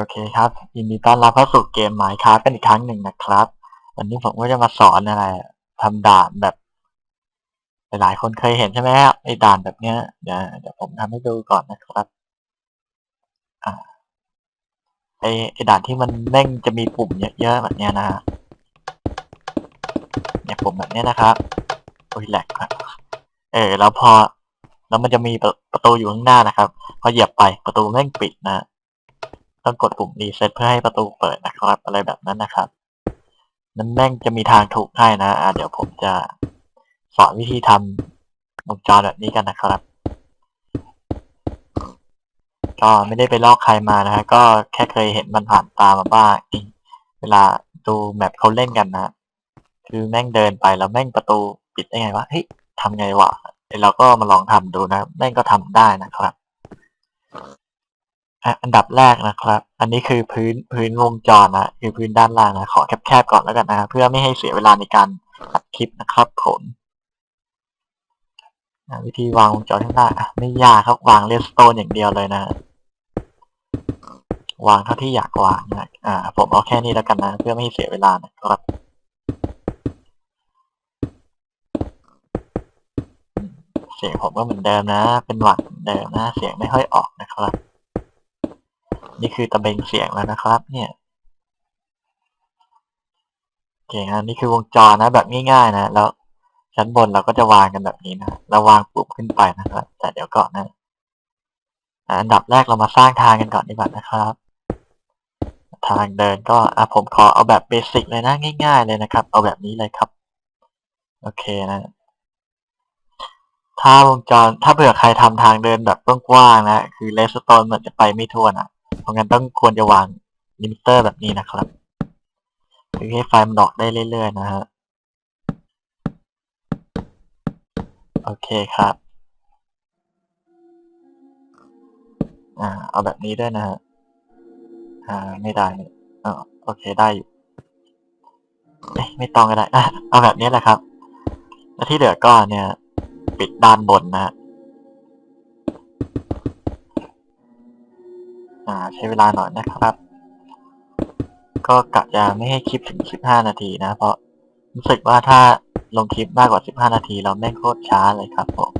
โอเคครับยินดีต้อนรับเข้าสู่เกม Minecraft กันอีกครั้งหนึ่งนะครับ วันนี้ผมก็จะมาสอนอะไรทำด่านแบบหลายๆคนเคยเห็นใช่ไหมครับไอ้ด่านแบบเนี้ยเดี๋ยวเดี๋ยวผมทำให้ดูก่อนนะครับอ่าไอ้ไอ้ด่านที่มันแม่งจะมีปุ่มเยอะๆแบบเนี้ยนะฮะเนี่ยปุ่มแบบเนี้ยนะครับโอ้ยแหลกครับเออแล้วพอแล้วมันจะมีประประตูอยู่ข้างหน้านะครับ พอเหยียบไปประตูแม่งปิดนะ ต้องกดปุ่มรีเซ็ตเพื่อให้ประตูเปิดนะครับ อะไรแบบนั้นนะครับนั้นแม่งจะมีทางถูกให้นะอะเดี๋ยวผมจะสอนวิธีทำวงจรแบบนี้กันนะครับ ก็ไม่ได้ไปลอกใครมานะฮะก็แค่เคยเห็นมันผ่านตามาบ้างเวลาดูแมปเขาเล่นกันนะคือแม่งเดินไปแล้วแม่งประตูปิดได้ไงวะเฮ้ยทำไงวะเราก็มาลองทำดูนะ แม่งก็ทำได้นะครับ อันดับแรกนะครับ อันนี้คือพื้นพื้นวงจรนะคือพื้นด้านล่างนะขอแคบๆก่อนแล้วกันนะครับเพื่อไม่ให้เสียเวลาในการอัดคลิปนะครับผมวิธีวางวงจรข้างล่างไม่ยากครับวางเลสโตนอย่างเดียวเลยนะ วางเท่าที่อยากวางนะอ่า ผมเอาแค่นี้แล้วกันนะ เพื่อไม่ให้เสียเวลานะครับเสียงผมก็เหมือนเดิมนะ เป็นหวัดเดิมนะ เสียงไม่ค่อยออกนะครับ นี่คือตะเบงเสียงแล้วนะครับ เนี่ยโอเคนะนี่คือวงจรนะ แบบง่ายๆนะ แล้วชั้นบนเราก็จะวางกันแบบนี้นะเราวางปุ่มขึ้นไปนะครับ แต่เดี๋ยวก่อนนะอันดับแรกเรามาสร้างทางกันก่อนดีกว่านะครับ ทางเดินก็อะผมขอเอาแบบเบสิกเลยนะง่ายๆเลยนะครับ เอาแบบนี้เลยครับ โอเคนะ ถ้าวงจรถ้าเผื่อใครทำทางเดินแบบกว้างๆนะ คือเลสโตนเหมือนจะไปไม่ทั่วนะ เพราะงั้นต้องควรจะวางลิมิเตอร์แบบนี้นะครับคือให้ไฟมันดอกได้เรื่อยๆนะฮะโอเคครับ อ่า เอาแบบนี้ด้วยนะฮะ อ่า ไม่ได้เนี่ยอ๋อโอเคได้อยู่ไม่ต้องก็ได้ เอาแบบนี้แหละครับ แล้วที่เหลือก็เนี่ย ปิดด้านบนนะฮะ อ่า ใช้เวลาหน่อยนะครับ ก็กะจะไม่ให้คลิปถึง 15 นาทีนะ เพราะรู้สึกว่าถ้าลงคลิปมากกว่า 15 นาที เราแม่งโคตรช้าเลยครับผม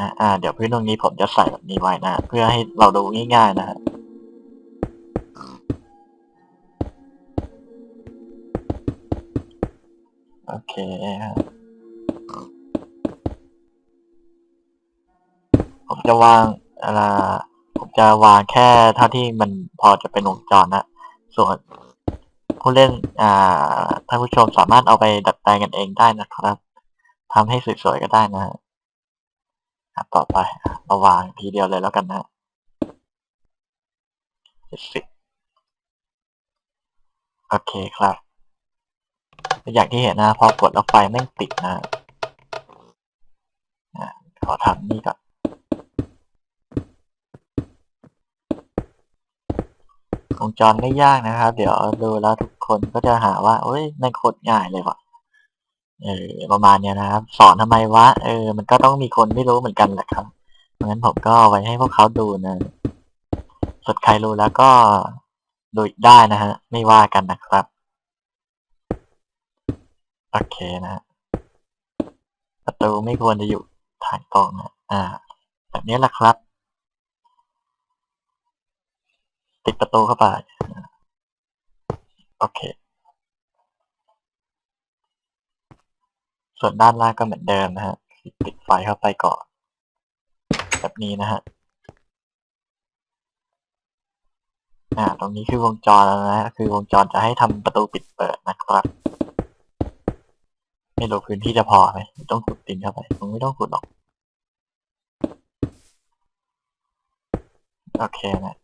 นะอ่า เดี๋ยวพื้นตรงนี้ผมจะใส่แบบนี้ไว้นะ เพื่อให้เราดูง่าย ๆ นะฮะโอเคครับ ผมจะวางอ่าผมจะวางแค่เท่าที่มันพอจะเป็นวงจรนะส่วนผู้เล่นอ่าท่านผู้ชมสามารถเอาไปดัดแปลงกันเองได้นะครับทำให้สวยๆก็ได้นะฮะต่อไปเราวางทีเดียวเลยแล้วกันนะเจ็ดสิบโอเคครับอย่างที่เห็นนะ พอกดแล้วไฟแม่งติดนะขอทำนี่ก่อน วงจรไม่ยากนะครับ เดี๋ยวดูแล้วทุกคนก็จะหาว่าเอ้ยม่งโคตรง่ายเลยว่ะเออประมาณเนี้ยนะครับ สอนทำไมวะเออ มันก็ต้องมีคนไม่รู้เหมือนกันแหละครับเพราะงั้นผมก็ไว้ให้พวกเขาดูนะส่วนใครรู้แล้วก็ดูได้นะฮะ ไม่ว่ากันนะครับ โอเคนะฮะประตูไม่ควรจะอยู่ทางตรงนะ อ่า แบบนี้แหละครับ ติด ประตูเข้าไป โอเค ส่วนด้านล่างก็เหมือนเดิมนะฮะติดไฟเข้าไปก่อน แบบนี้นะฮะอ่าตรงนี้คือวงจรแล้วนะคือวงจรจะให้ทำประตูปิดเปิดนะครับไม่รู้พื้นที่จะพอไหมต้องขุดดินเข้าไปคงไม่ต้องขุดหรอก โอเคนะ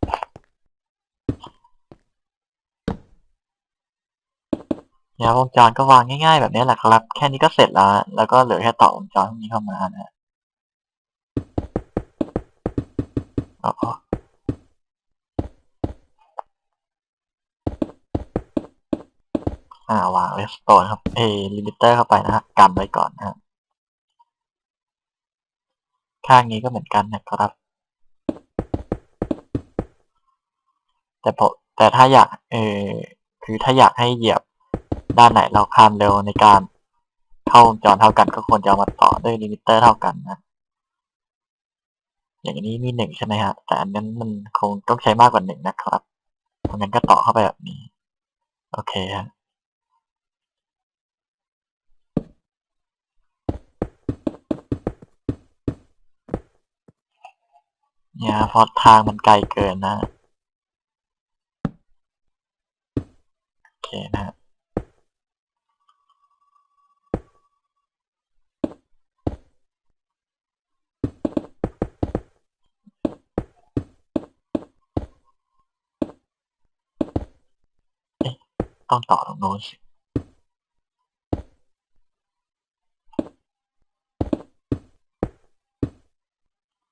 เนี่ยวงจรก็วางง่ายๆ แบบนี้แหละครับ แค่นี้ก็เสร็จแล้ว แล้วก็เหลือแค่ต่อวงจรตรงนี้เข้ามานะฮะแล้วก็อ่าวางเลสโตนครับเอลิมิเตอร์เข้าไปนะฮะกันไว้ก่อนนะฮะข้างนี้ก็เหมือนกันนะครับ แต่ผมแต่ถ้าอยากเออคือถ้าอยากให้เหยียบ ด้านไหนเราข้ามเร็วในการเข้าวงจรเท่ากันก็ควรจะเอามาต่อด้วยลิมิเตอร์เท่ากันนะ อย่างนี้มีหนึ่งใช่ไหมฮะแต่อันนั้นมันคงต้องใช้มากกว่าหนึ่งนะครับเพราะงั้นก็ต่อเข้าไปแบบนี้ โอเคฮะเนี่ยพราะทางมันไกลเกินนะ โอเคนะฮะเอ๊ะ ต้องต่อตรงโน้นสิ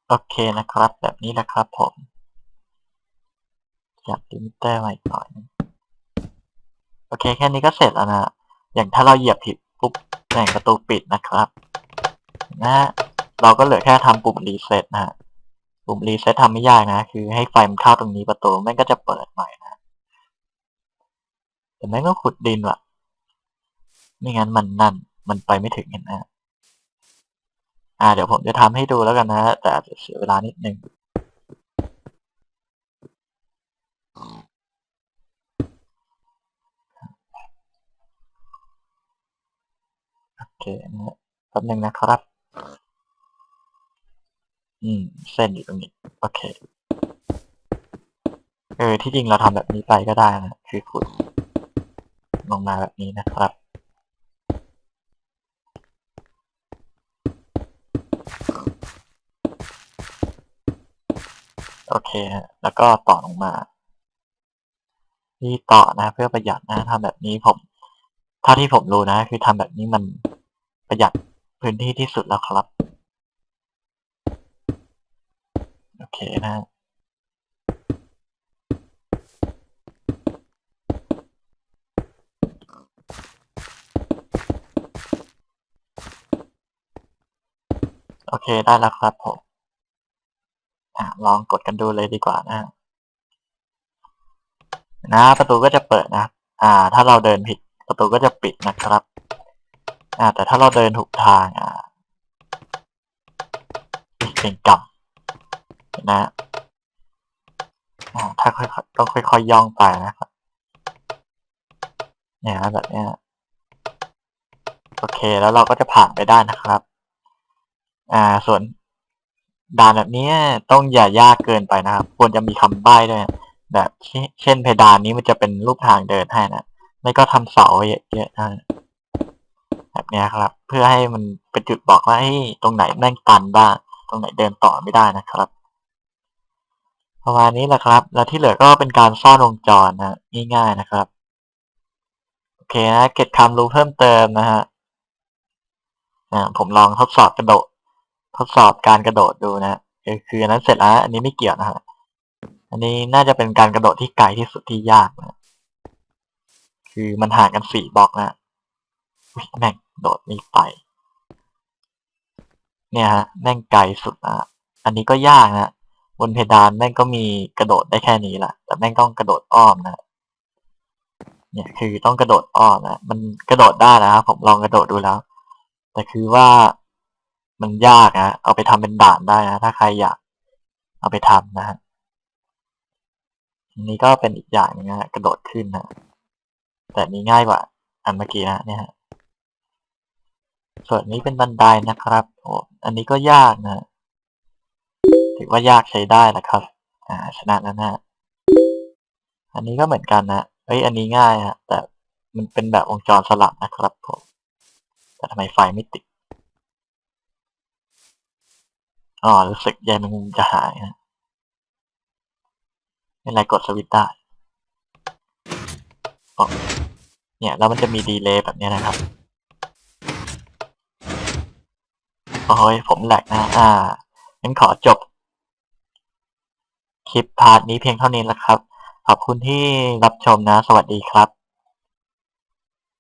โอเคนะครับ แบบนี้แหละครับผมอยากลิมิเตอร์มาอีกหน่อยโอเค แค่นี้ก็เสร็จแล้วนะ อย่างถ้าเราเหยียบผิดปุ๊บแหน่งประตูปิดนะครับนะเราก็เหลือแค่ทำปุ่มรีเซ็ตนะฮะปุ่มรีเซ็ตทำไม่ยากนะ คือให้ไฟมันเข้าตรงนี้ประตูแม่งก็จะเปิดใหม่นะ แต่แม่งก็ขุดดินว่ะ ไม่งั้นมันนั่น มันไปไม่ถึงเห็นนะอ่า เดี๋ยวผมจะทำให้ดูแล้วกันนะแต่อาจจะเสียเวลานิดนึงโอเคนะฮะแป๊บนึงนะครับ อืม เส้นอยู่ตรงนี้ โอเค เออ ที่จริงเราทำแบบนี้ไปก็ได้นะ คือขุด ลงมาแบบนี้นะครับโอเค แล้วก็ต่อลงมา ที่ต่อนะเพื่อประหยัดนะทำแบบนี้ผมเท่าที่ผมรู้นะ คือทำแบบนี้มันประหยัดพื้นที่ที่สุดแล้วครับ โอเคนะ โอเคได้แล้วครับผมอะลองกดกันดูเลยดีกว่านะนะประตูก็จะเปิดนะ อ่า ถ้าเราเดินผิดประตูก็จะปิดนะครับ อ่า แต่ถ้าเราเดินถูกทางอ่าเป็นกรรมนะอ่าถ้าค่อยต้องค่อยๆย่องไปนะครับ เนี่ยแบบเนี้ยโอเคแล้วเราก็จะผ่านไปได้นะครับ อ่า ส่วนด่านแบบนี้ต้องอย่ายากเกินไปนะครับ ควรจะมีคำใบ้ด้วย แบบเช่นเพดานนี้มันจะเป็นรูปทางเดินให้นะ ไม่ก็ทำเสาเยอะๆนะแบบนี้ครับ เพื่อให้มันเป็นจุดบอกว่าให้ตรงไหนแม่งตันบ้าง ตรงไหนเดินต่อไม่ได้นะครับประมาณนี้แหละครับ แล้วที่เหลือก็เป็นการซ่อนวงจรนะง่ายๆนะครับ โอเคนะ เก็บคำรู้เพิ่มเติมนะฮะอ่าผมลองทดสอบกระโดด ทดสอบการกระโดดดูนะคือคืออันนั้นเสร็จแล้ว อันนี้ไม่เกี่ยวนะฮะอันนี้น่าจะเป็นการกระโดดที่ไกลที่สุดที่ยากนะคือมันห่างกันสี่บล็อกนะแม่งโดดไม่ไป เนี่ยฮะแม่งไกลสุดนะอันนี้ก็ยากนะบนเพดานแม่งก็มีกระโดดได้แค่นี้แหละแต่แม่งต้องกระโดดอ้อมนะเนี่ยคือต้องกระโดดอ้อมนะมันกระโดดได้นะครับผมลองกระโดดดูแล้ว แต่คือว่า มันยากนะเอาไปทำเป็นด่านได้นะถ้าใครอยากเอาไปทำนะฮะอันนี้ก็เป็นอีกอย่างนึงนะกระโดดขึ้นนะแต่นี้ง่ายกว่า อันเมื่อกี้นะเนี่ยฮะส่วนนี้เป็นบันไดนะครับโอ้อันนี้ก็ยากนะถือว่ายากใช้ได้นะครับ อ่า ชนะแล้วนะอันนี้ก็เหมือนกันนะเฮ้ยอันนี้ง่ายฮะแต่มันเป็นแบบวงจรสลับนะครับผมแต่ทำไมไฟไม่ติด อ๋อรู้สึกใยแมงมุมจะหายนะไม่เป็นไรกดสวิตได้เนี่ยแล้วมันจะมีดีเลย์แบบนี้นะครับโอ้ยผมแหลกนะ อ่างั้นขอจบ คลิปพาร์ทนี้เพียงเท่านี้แล้วครับ ขอบคุณที่รับชมนะ สวัสดีครับ